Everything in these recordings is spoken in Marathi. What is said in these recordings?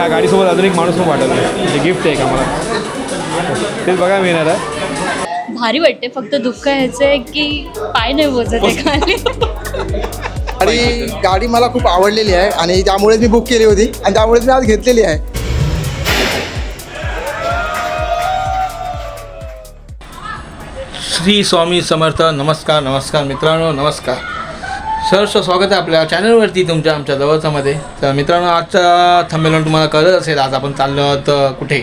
ह्या गाडीसोबत अजून एक माणूस पण पाठवलं म्हणजे गिफ्ट आहे एक आम्हाला. तेच बघा मिळणार आहे. भारी वाटते फक्त दुःख ह्याचं आहे की पाय नाही बोजत आहे खाली. आणि गाडी मला खूप आवडलेली आहे आणि त्यामुळेच मी बुक केली होती आणि त्यामुळेच मी आज घेतलेली आहे. श्री स्वामी समर्थ नमस्कार नमस्कार मित्रांनो नमस्कार. सहर्ष स्वागत आहे आपल्या चॅनलवरती तुमच्या आमच्या जवळचामध्ये तर मित्रांनो आजचा थंबेलन तुम्हाला कळत असेल आज आपण चाललो आहोत कुठे?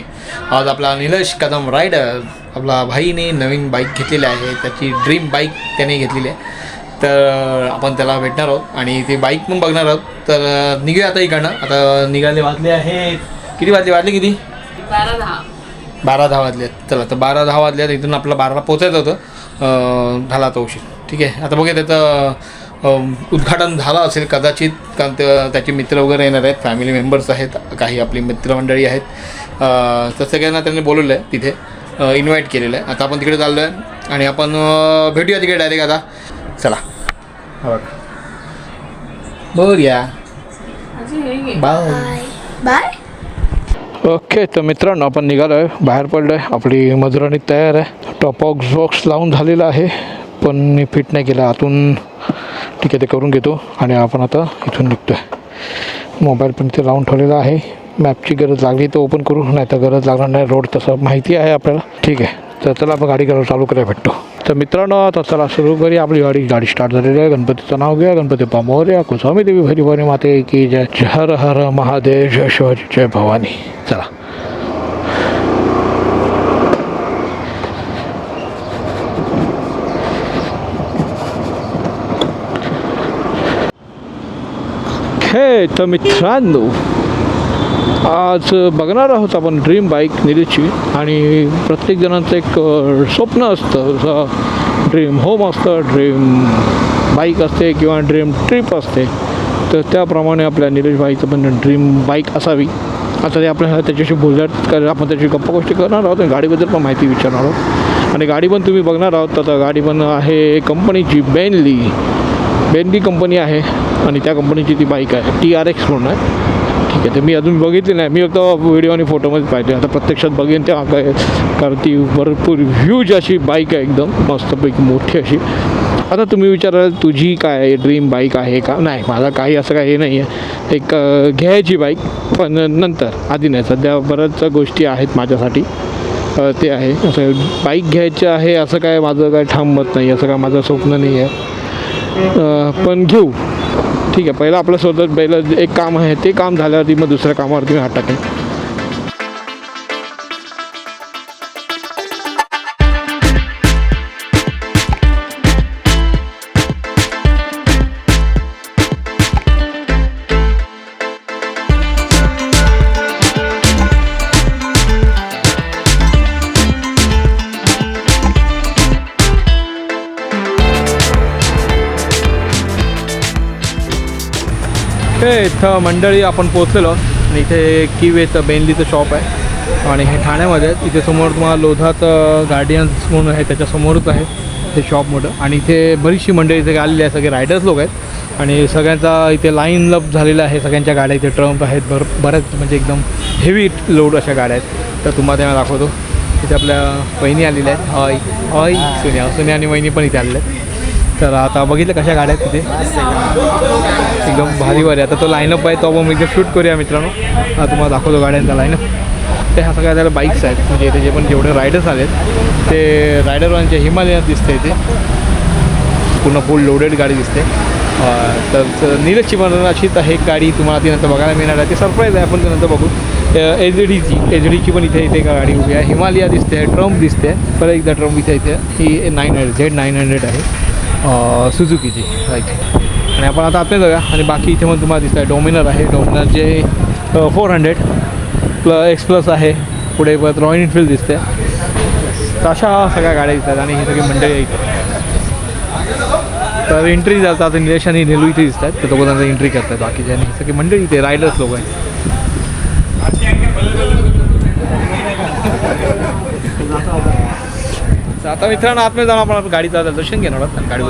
आज आपला निलेश कदम रायडर आपला भाईने नवीन बाईक घेतलेली आहे. त्याची ड्रीम बाईक त्याने घेतलेली आहे. तर आपण त्याला भेटणार आहोत आणि ती बाईक पण बघणार आहोत. तर निघूया आता इकडनं. आता निघाले वाजले आहेत. किती वाजले? वाजले किती? बारा दहा. वाजले आहेत. चला तर बारा दहा वाजले इथून आपल्याला बाराला पोचायचं होतं. झाला तो उशीर. ठीक आहे. आता बघूया त्याचं उद्घाटन झालं असेल कदाचित कारण ते त्याचे मित्र वगैरे येणार आहेत फॅमिली मेंबर्स आहेत काही आपली मित्रमंडळी आहेत. तर सगळ्यांना त्यांनी बोलवलं आहे तिथे इन्व्हाइट केलेलं आहे. आता आपण तिकडे चाललो आहे आणि आपण भेटूया तिकडे डायरेक्ट आता. चला. हा बघ बर या बाय बाय ओके तर मित्रांनो आपण निघालो आहे बाहेर पडलो आहे आपली मजुराणी तयार आहे. टॉप बॉक्स बॉक्स लावून झालेला आहे. पण मी फिट नाही केलं. आतून ठीक आहे ते करून घेतो आणि आपण आता इथून निघतो आहे मोबाईल पण इथे लावून ठेवलेला आहे. मॅपची गरज लागली तर ओपन करू नाही तर गरज लागणार नाही रोड तसं. माहिती आहे आपल्याला. ठीक आहे. तर चला आपण गाडी करा चालू करायला भेटतो. तर मित्रांनो आता चला सुरू करी. आपली गाडी गाडी स्टार्ट झालेली आहे. गणपतीचं नाव घ्या गणपती पामोर्या कुस्वामी देवी भरी भरी माते की जय जय. हर हर महादेव जय शिवाजी जय भवानी. चला. हे तर मित्रांनो आज बघणार आहोत आपण ड्रीम बाईक निलीची आणि प्रत्येक जणांचं एक स्वप्न असतं. जसं ड्रीम होम असतं ड्रीम बाईक असते किंवा ड्रीम ट्रिप असते. तर त्याप्रमाणे आपल्या निलेश बाईचं पण ड्रीम बाईक असावी. आता ते आपल्याला त्याच्याशी बोलण्यात कारण आपण त्याची गप्पा गोष्टी करणार आहोत आणि गाडीबद्दल पण माहिती विचारणार आहोत. आणि गाडी पण तुम्ही बघणार आहोत. आता गाडी पण आहे कंपनीची बेनली बेंडी कंपनी आहे आणि त्या कंपनीची ती बाईक आहे. टी आर एक्स म्हणून आहे. ठीक आहे ते मी अजून बघितली नाही. मी फक्त व्हिडिओ आणि फोटोमध्ये पाहिजे आता प्रत्यक्षात बघेन त्या काय कारण ती भरपूर ह्यूज अशी बाईक आहे एकदम. मस्तपैकी मोठी अशी. आता तुम्ही विचाराल तुझी काय ड्रीम बाईक आहे का? नाही माझा काही असं काही हे नाही आहे एक घ्यायची बाईक पण नंतर आधी नाही. सध्या बऱ्याच गोष्टी आहेत माझ्यासाठी. ते आहे. असं बाईक घ्यायचं आहे असं काय माझं काय ठाम मत नाही. असं काय माझं स्वप्न नाही आहे पण घेऊ. ठीक आहे पहिलं आपलं स्वतः पहिलं एक काम आहे ते काम झाल्यावरती मग दुसऱ्या कामावरती मी हात टाकेन. हे इथं मंडळी आपण पोचलेलो आणि इथे किवेचं बेनलीचं शॉप आहे. आणि हे ठाण्यामध्ये आहे. इथे समोर तुम्हाला लोधात गार्डियन्स म्हणून आहे त्याच्यासमोरच आहे ते शॉप मोठं. आणि इथे बरीचशी मंडळी इथे आलेली आहे. सगळे रायडर्स लोक आहेत. आणि सगळ्यांचा इथे लाईन लप झालेला आहे. सगळ्यांच्या गाड्या इथे ट्रम्प आहेत. भर बऱ्याच म्हणजे एकदम हेवी लोड अशा गाड्या आहेत. तर तुम्हाला त्यांना दाखवतो. इथे आपल्या वहिनी आलेल्या आहेत. हॉय हॉय सुन्या. सुन्या आणि वहिनी पण इथे आलेल्या आहेत. तर आता बघितलं कशा गाड्या आहेत तिथे. एकदम भारी भारी आता तो लाईनअप आहे तो आपण एकदम शूट करूया मित्रांनो. तुम्हाला दाखवतो गाड्यांचा लाईनअप ते ह्या सगळ्या त्याला बाईक्स आहेत. म्हणजे इथे जे पण जेवढे रायडर्स आलेत ते रायडरवांचे हिमालयात दिसते इथे. पूर्ण फुल लोडेड गाडी दिसते. तर नीरज नीरजची अशीच आहे एक गाडी तुम्हाला ती नंतर बघायला मिळणार आहे. ती सरप्राईज आहे आपण ते नंतर बघू. एच डीची एच डीची पण इथे इथे गाडी उभी आहे. हिमालया दिसते ट्रम्प दिसते. परत एकदा ट्रम्प इथे इथे. ही nine hundred Z nine hundred आहे. सुझुकीची राईट आणि आपण आता आतमध्ये जाऊया. आणि बाकी इथे पण तुम्हाला दिसतं आहे. डोमिनर आहे डोमिनरचे फोर हंड्रेड प्ल एक्स प्लस आहे. पुढे परत रॉयल एनफिल्ड दिसते. तर अशा सगळ्या गाड्या दिसतात. आणि ही सगळी मंडळी आहे इथे तर एंट्री जातात आता निलेश आणि नेलू इथे दिसतात. तर दोघांना एंट्री करतात बाकीचे. आणि ही सगळी मंडळी इथे रायडर्स लोक आहेत. आता मित्रांनो आतमध्ये जाऊन आपण गाडी गाडीचं दर्शन घेणार आहोत. आणि गाडी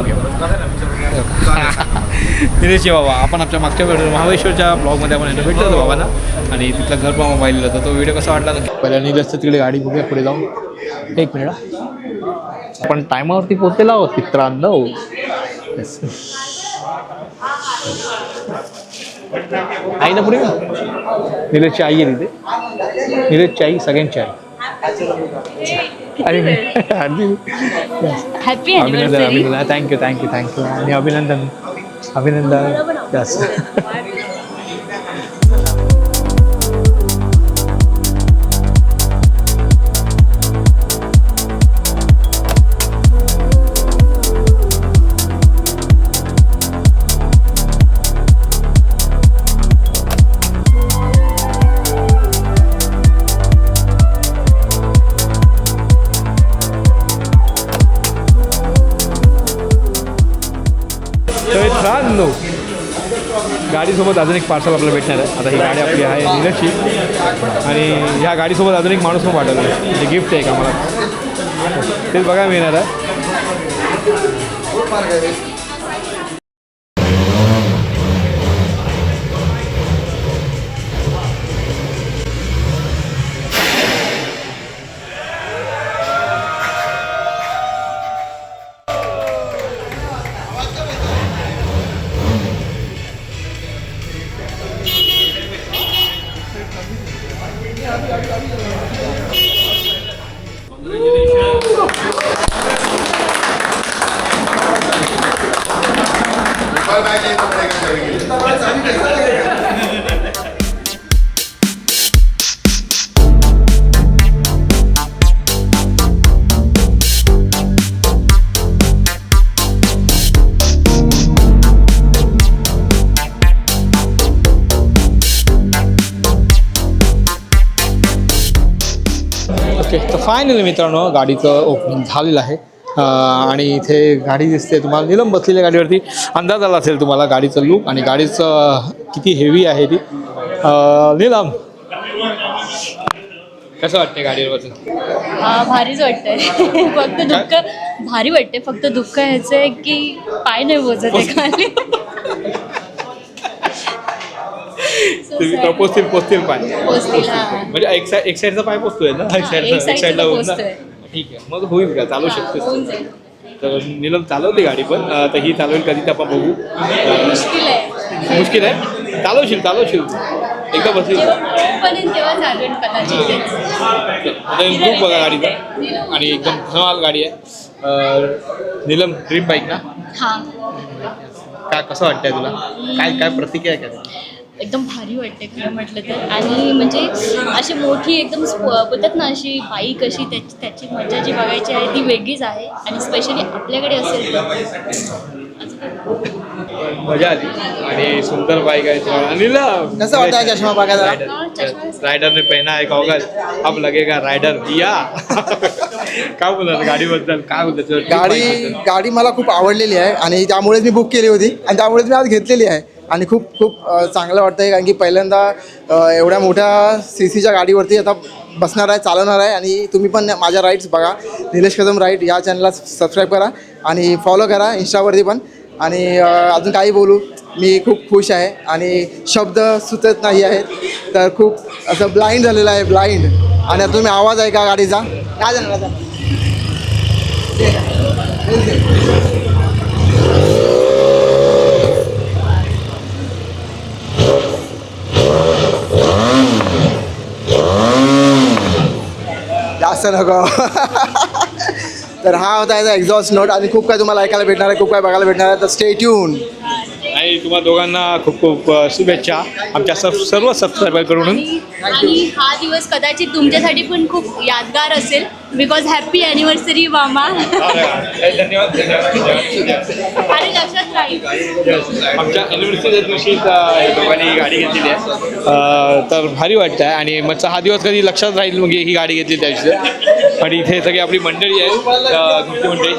निलेशजी बाबा आपण आपल्या मागच्या व्हिडिओ महाबळेश्वरच्या ब्लॉगमध्ये आपण यांना भेटलो होतो बाबांना. आणि तिथलं घर पण पाहिलेलं होतं. तो व्हिडिओ कसा वाटला? पहिल्या निलेशचं तिकडे गाडी बघूया पुढे जाऊन. एक मिनिट. आपण टायमावरती पोहोचलेला आहोत मित्रांनो. आई ना पुढे? का निलेशची आई आहे तिथे. निलेशची आई सगळ्यांची आई. हॅपी अभिनंदन अभिनंदन थँक्यू थँक्यू थँक्यू आणि अभिनंदन. अभिनंदन यस गाडीसोबत अजून एक पार्सल आपल्याला भेटणार आहे. आता ही गाडी आपली आहे नीरजची आणि ह्या गाडीसोबत अजून एक माणूस पण पाठवला म्हणजे गिफ्ट आहे का मला तेच बघा मिळणार आहे. ओके तर फायनली मित्रांनो गाडीचं ओपनिंग झालेलं आहे. आणि इथे गाडी दिसते तुम्हाला निलम बसलेल्या गाडीवरती. अंदाज आला असेल तुम्हाला गाडीचं लुक आणि गाडीचं किती हेवी आहे ती. निलम कसं वाटते गाडीवर बसून? हा भारीच वाटतंय. फक्त दुःख भारी वाटते फक्त दुःख ह्याचं आहे की पाय नाही मोजत आहे खाली Sad. पोचतील पोचतील पाय. पोचतील, हा. म्हणजे एक साईड एक साईडचा पाय पोचतोय ना? एक एक साईडचा एक साईडला होऊन ना? पोचतोय. ठीक आहे. मग होईल का? चालू शकते होऊन जाईल. तर निलम चालवते गाडी पण. अं, तर ही चालवेल कधी ते आपण बघू. अं, मुश्किल आहे. मुश्किल आहे? चालवशील चालवशील. एकदा बसली जेव्हा पर्यंत तेव्हा चालवेल कदाचित. लुक बघा गाडीचा. आणि एकदम धमाल गाडी आहे. अं, निलम ड्रीम बाईक ना? हा. काय कसं वाटतंय तुला? काय काय प्रतिक्रिया आहे काय एकदम भारी वाटते खरं म्हटलं तर. आणि म्हणजे अशी मोठी एकदम बोलतात ना अशी बाईक अशी त्याची त्याची मजा जी बघायची आहे ती वेगळीच आहे. आणि स्पेशली आपल्याकडे असेल? मजा आली. आणि सुंदर बाईक आहे तुम्हाला निलम कसं वाटतं चष्मा बघायला? हा, चष्मा राइडर ने पहना है गॉगल अब लगेगा राइडर या काय बोलतात गाडीबद्दल? काय बोलतात गाडी गाडी मला खूप आवडलेली आहे. आणि त्यामुळेच मी बुक केली होती. आणि त्यामुळेच मी आज घेतलेली आहे. आणि खूप खूप चांगलं वाटतं आहे कारण की पहिल्यांदा एवढ्या मोठ्या सी सीच्या गाडीवरती आता बसणार आहे चालवणार आहे आणि तुम्ही पण माझ्या राईड्स बघा. निलेश कदम राईड या चॅनलला सबस्क्राईब करा आणि फॉलो करा इंस्टावरती पण. आणि अजून काही बोलू मी खूप खुश आहे. आणि शब्द सुचत नाही आहेत तर खूप असं ब्लाइंड झालेलं आहे ब्लाइंड आणि आता तुम्ही आवाज आहे का गाडीचा काय जाणार आता असं नको. तर हा होता याचा एक्झॉस्ट नोट आणि खूप काय तुम्हाला ऐकायला भेटणार आहे खूप काय बघायला भेटणार आहे. तर स्टे ट्यून आणि तुम्हा दोघांना खूप खूप शुभेच्छा. आमच्या सब सर्व सबस्क्रायबरकडून. आणि हा दिवस कदाचित तुमच्यासाठी पण खूप यादगार असेल. बिकॉज हॅपी अॅनिव्हर्सरी मामा. धन्यवाद आणि लक्षात राहील. आमच्या अॅनिव्हर्सरीच्या दिवशी दोघांनी ही गाडी घेतलेली आहे. तर भारी वाटतं आहे आणि मग हा दिवस कधी लक्षात राहील मग ही गाडी घेतली त्या दिवशी आणि इथे सगळी आपली मंडळी आहे मंडळी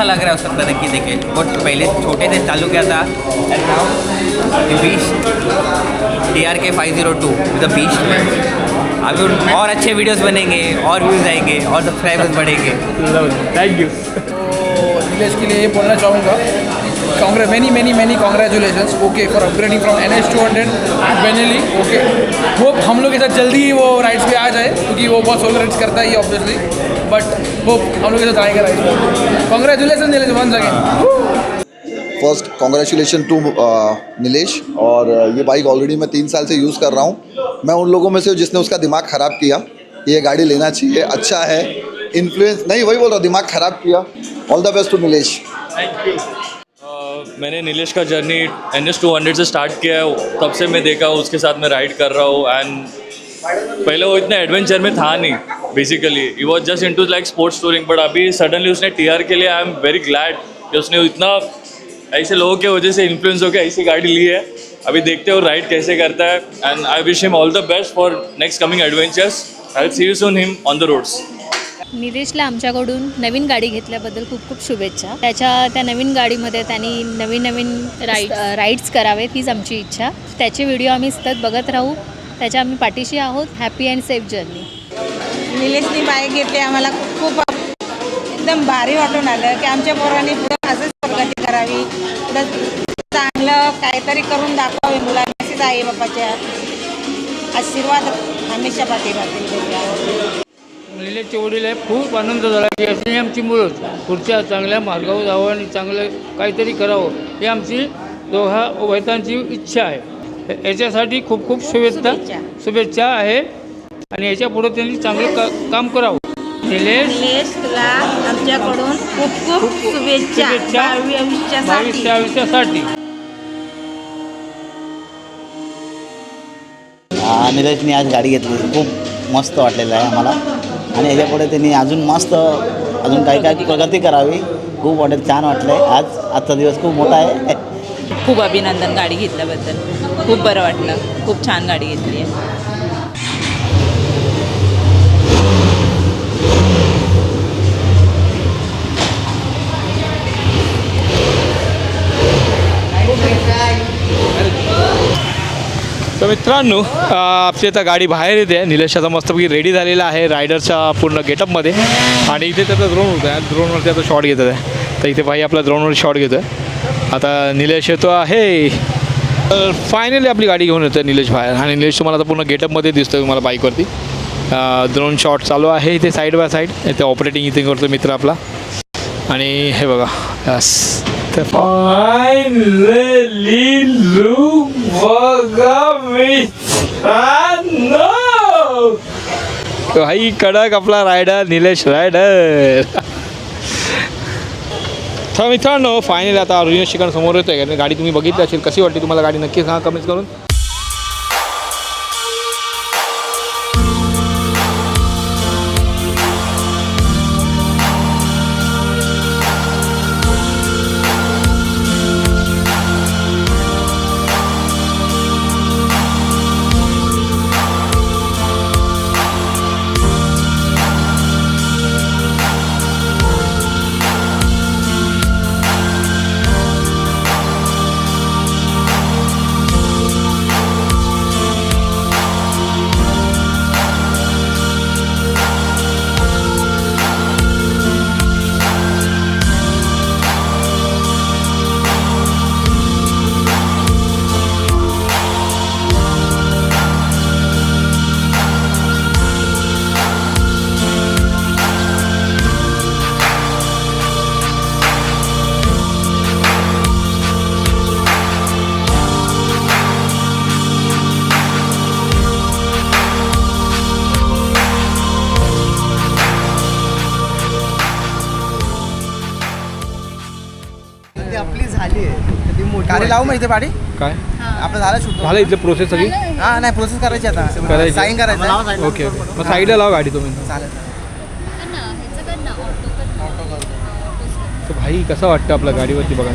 अच्छा लग रहा है उसका तरक्की देखे बहुत पहले छोटे से चालू किया था। And bees D R K five zero two the बीस अभी और अच्छे वीडियोस बनेंगे, और व्यूज़ आएँगे, और सब्सक्राइबर्स बढ़ेंगे। थैंक तो नीलेश के लिए ये बोलना चाहूँगा। Congress many many many congratulation okay for upgrading from N H two hundred Benelli okay वो हम लोग के साथ जल्दी ही वो राइड्स पे आ जाए क्योंकि वो बहुत सोलो राइड्स करता है ऑब्वियसली बट वो हम लोग के साथ आएगा rides congratulation Nilesh one again first congratulation to Nilesh और uh, ये बाइक ऑलरेडी मैं तीन साल से यूज़ कर रहा हूँ। मैं उन लोगों में से जिसने उसका दिमाग ख़राब किया। ये गाड़ी लेना चाहिए अच्छा है। इन्फ्लुएंस नहीं वही बोल रहा दिमाग ख़राब KIA. All the best to Nilesh मैंने नीलेश का journey N S two hundred से स्टार्ट किया है। तब से मैं देखा, उसके साथ मैं राइड कर रहा हूँ। एंड पहले वो इतना एडवेंचर में था नहीं basically he was just into like sports touring but अभी सडनली उसने टी आर के लिए आई एम वेरी ग्लैड कि उसने इतना ऐसे लोगों की वजह से इन्फ्लुएंस होकर ऐसी गाड़ी ली है। अभी देखते हो राइड कैसे करता है। And I wish him all the best for next coming adventures I see you soon him on the roads निलेशला आमच्याकडून नवीन गाडी घेतल्याबद्दल खूप खूप शुभेच्छा. त्याच्या त्या नवीन गाडीमध्ये त्यांनी नवीन नवीन राईड राईड्स करावेत हीच आमची इच्छा. त्याचे व्हिडिओ आम्ही सतत बघत राहू. त्याच्या आम्ही पाठीशी आहोत. हॅपी अँड सेफ जर्नी निलेशनी बाईक घेतली. आम्हाला खूप खूप एकदम भारी वाटून आलं की आमच्या पोरांनी पुढं असंच प्रगती करावी. पुढं चांगलं काहीतरी करून दाखवावे मुलांना असेच आई बापाच्या आशीर्वाद हमेशा पाठी राहतील निलेशचे वडील आहे खूप आनंद झाला. की अशी आमची मुलंच पुढच्या चांगल्या मार्गावर जावं आणि चांगलं काहीतरी करावं ही आमची दोघा वैतांची इच्छा आहे. याच्यासाठी खूप खूप शुभेच्छा. शुभेच्छा. आहे. आणि याच्यापुढे त्यांनी चांगलं का काम करावं. निलेश. निलेश तुला आमच्याकडून खूप खूप शुभेच्छा शुभेच्छा. भावी आयुष्यासाठी. बावीसच्या आयुष्यासाठी. निलेशने आज गाडी घेतली. खूप मस्त वाटलेलं आहे आम्हाला. आणि ह्याच्यापुढे त्यांनी अजून मस्त अजून काही काही प्रगती करावी. खूप वाटेल छान वाटलं आहे आज आजचा दिवस खूप मोठा आहे. खूप अभिनंदन गाडी घेतल्याबद्दल. खूप बरं वाटलं. खूप छान गाडी घेतली आहे. तर मित्रांनो आपली आता गाडी बाहेर येते. निलेश आता मस्तपैकी रेडी झालेला आहे रायडरच्या पूर्ण गेटअपमध्ये आणि इथे त्याचा ड्रोन होता आहे ड्रोनवरती आता शॉट घेत आहे तर इथे भाई आपला ड्रोनवर शॉट घेतो आहे आता निलेश येतो आहे. तर फायनली आपली गाडी घेऊन येतो आहे निलेश बाहेर. आणि निलेश तुम्हाला आता पूर्ण गेटअपमध्ये दिसतो आहे तुम्हाला बाईकवरती ड्रोन शॉट चालू आहे इथे साईड बाय साईड इथे ऑपरेटिंग इथे करतो मित्र आपला. आणि हे बघा. यस तर फायनली लुक बघा मित्रांनो भाई कडक आपला रायडर निलेश रायडर तर मित्रांनो फायनल आता अर्जुन शिकण समोर येतोय. गाडी तुम्ही बघितली असेल कशी वाटली तुम्हाला गाडी? नक्की सांगा कमेंट करून. गाडी लावू माहिती पाडी काय? आपलं झालं शूट झालं इथलं प्रोसेस सगळी? हा नाही प्रोसेस करायची आता. करायची. साईन करायचं ओके ओके मग साईडला लावा गाडी तुम्ही. चालेल. तर भाई कसं वाटतं आपल्या गाडीवरती बघा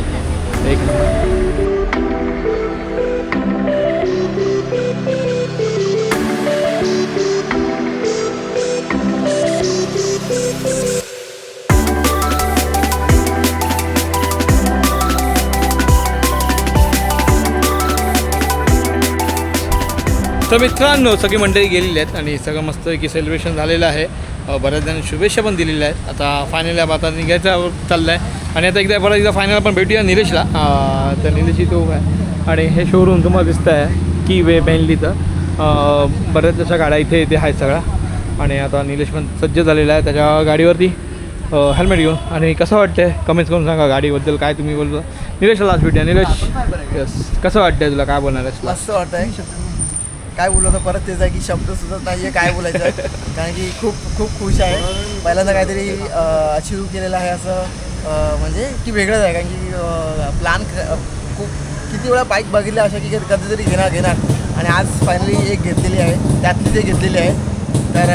एक तर मित्रांनो सगळी मंडळी गेलेली आहेत आणि सगळं मस्त की सेलिब्रेशन झालेलं आहे. बऱ्याच जणांनी शुभेच्छा पण दिलेल्या आहेत. आता फायनल आता निघायचं चाललं आहे आणि आता एकदा परत एकदा फायनल आपण भेटूया निलेशला. तर निलेश इथं उभा आहे. आणि हे शोरूम तुम्हाला दिसतं आहे की वे बेनलीचं बऱ्याच अशा गाड्या इथे इथे आहेत सगळ्या. आणि आता निलेश पण सज्ज झालेला आहे त्याच्या गाडीवरती. हेल्मेट घेऊन. आणि कसं वाटतंय? कमेंट्स करून सांगा गाडीबद्दल काय तुम्ही बोलतो. निलेशला लास्ट भेटूया. निलेश यस कसं वाटतंय तुला? काय बोलणार आहेस मस्त वाटतंय. काय तर परत तेच आहे की शब्द सुचत नाही आहे काय बोलायचं? आहे. कारण की खूप खूप खुश आहे. पहिल्यांदा काहीतरी अचीव केलेलं आहे असं म्हणजे की वेगळंच आहे. कारण की प्लॅन खूप किती वेळा बाईक बघितल्या अशा की कधीतरी घेणार घेणार. आणि आज फायनली एक घेतलेली आहे. त्यातलीच एक घेतलेली आहे. तर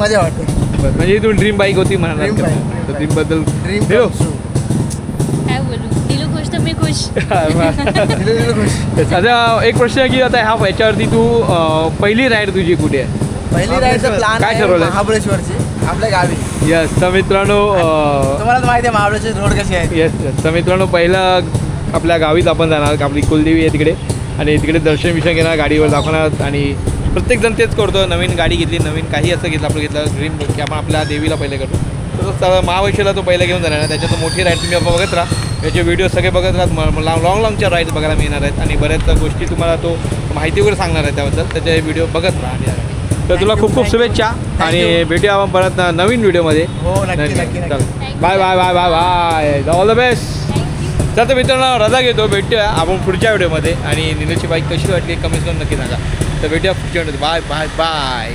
मजा वाटते. म्हणजे तू ड्रीम बाईक होती Dream bike. म्हणाल ड्रीमबद्दल ड्रीम. काय बोलू? खुश. आता एक प्रश्न आहे की आता ह्या याच्यावरती तू अं, पहिली राईड तुझी कुठे आहे? पहिली राईडचा प्लॅन काय आहे ठरवलंय? महाबळेश्वरची आपल्या गावी. यस तर मित्रांनो अं, तुम्हाला तर माहिती आहे महाबळेश्वर रोड कशी आहे. येस येस तर मित्रांनो पहिलं आपल्या गावीत आपण जाणार आपली कुलदेवी आहे तिकडे. आणि तिकडे दर्शन विषय घेणार गाडीवर दाखवणार. आणि प्रत्येकजण तेच करतो. नवीन गाडी घेतली नवीन काही असं घेतलं आपलं घेतलं ड्रीम की आपण आपल्या देवीला पहिलं करतो. तसंच त्याला महावैश्वला तो पहिला घेऊन जाणार त्याच्यात मोठी राईड तुम्ही आपण बघत राहा. याचे व्हिडिओ सगळे बघत राहत लॉंग लॉंग लॉंगच्या राईड बघायला मिळणार आहेत. आणि बऱ्याच गोष्टी तुम्हाला तो माहिती वगैरे सांगणार आहे त्याबद्दल. त्याचे व्हिडििओ बघत राहा तर तुला खूप खूप शुभेच्छा आणि भेटूया आपण परत नवीन व्हिडिओमध्ये हो bye bye bye bye bye all the best तर मित्रांनो रजा घेतो भेटूया आपण पुढच्या व्हिडिओमध्ये आणि निलेशची बाईक कशी वाटली? कमेंट करून नक्की सांगा. तर भेटूया पुढच्या व्हिडिओमध्ये बाय बाय बाय